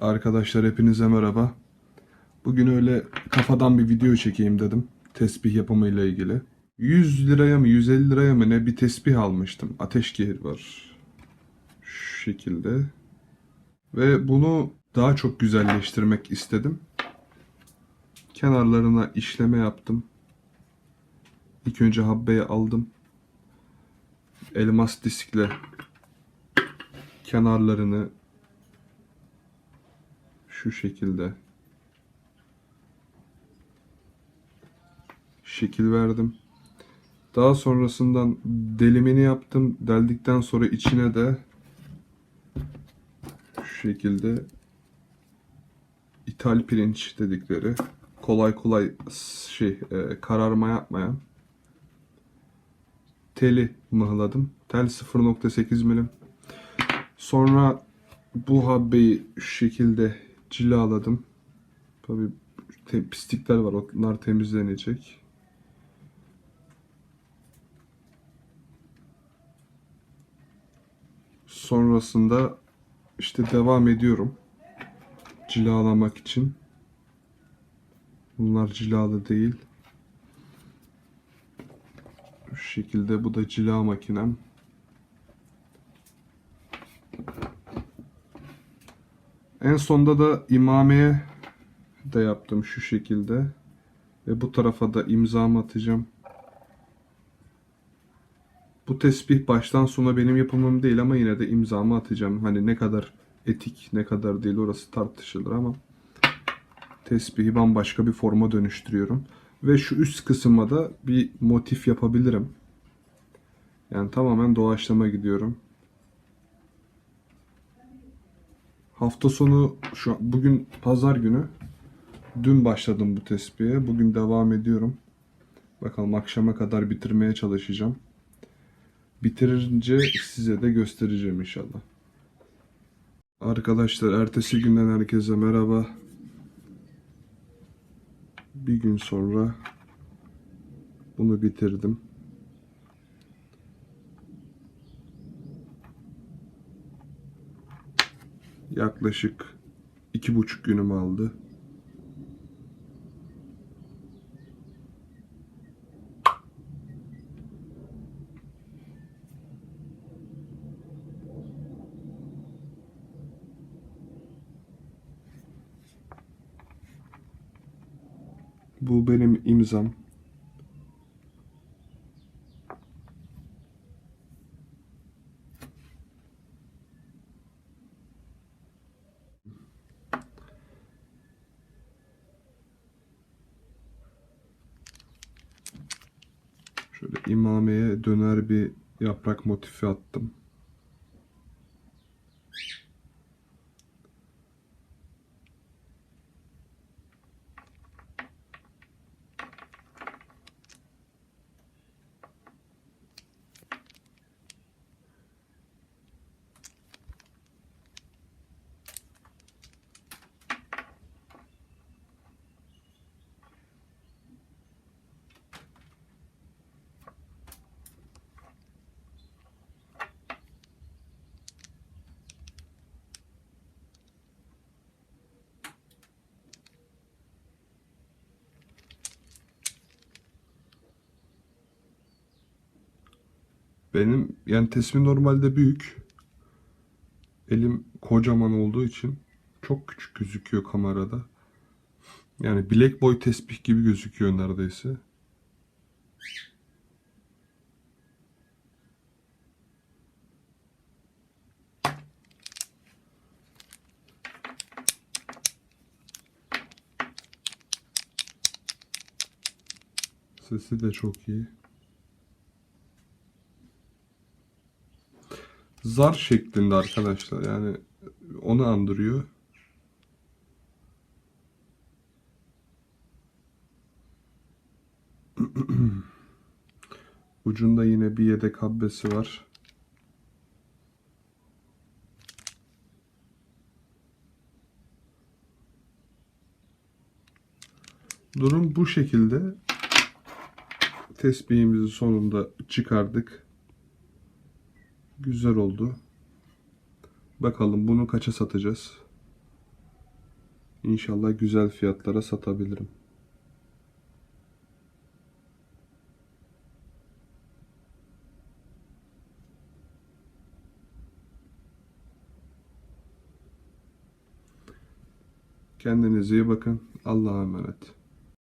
Arkadaşlar hepinize merhaba. Bugün öyle kafadan bir video çekeyim dedim. Tesbih yapımıyla ilgili. 100 liraya mı 150 liraya mı ne bir tesbih almıştım. Ateşgehir var. Şu şekilde. Ve bunu daha çok güzelleştirmek istedim. Kenarlarına işleme yaptım. İlk önce habbeyi aldım. Elmas diskle kenarlarını şu şekilde şekil verdim. Daha sonrasından delimini yaptım. Deldikten sonra içine de şu şekilde ithal pirinç dedikleri kolay kolay şey e, kararma yapmayan teli mıhladım. Tel 0.8 milim. Sonra bu habbeyi şu şekilde cilaladım. Tabi te- pislikler var. Onlar temizlenecek. Sonrasında işte devam ediyorum. Cilalamak için. Bunlar cilalı değil. Şu şekilde bu da cila makinem. En sonda da imameye de yaptım şu şekilde. Ve bu tarafa da imzamı atacağım. Bu tesbih baştan sona benim yapımım değil ama yine de imzamı atacağım. Hani ne kadar etik ne kadar değil orası tartışılır ama tesbihi bambaşka bir forma dönüştürüyorum. Ve şu üst kısma da bir motif yapabilirim. Yani tamamen doğaçlama gidiyorum. Hafta sonu şu an, bugün pazar günü. Dün başladım bu tespihe. Bugün devam ediyorum. Bakalım akşama kadar bitirmeye çalışacağım. Bitirince size de göstereceğim inşallah. Arkadaşlar ertesi günden herkese merhaba. Bir gün sonra bunu bitirdim. Yaklaşık iki buçuk günümü aldı. Bu benim imzam. İmameye döner bir yaprak motifi attım. Benim yani tesbih normalde büyük. Elim kocaman olduğu için çok küçük gözüküyor kamerada. Yani bilek boy tesbih gibi gözüküyor neredeyse. Sesi de çok iyi. Zar şeklinde arkadaşlar yani onu andırıyor. Ucunda yine bir yedek habbesi var. Durum bu şekilde. Tesbihimizi sonunda çıkardık. Güzel oldu. Bakalım bunu kaça satacağız? İnşallah güzel fiyatlara satabilirim. Kendinize iyi bakın. Allah'a emanet.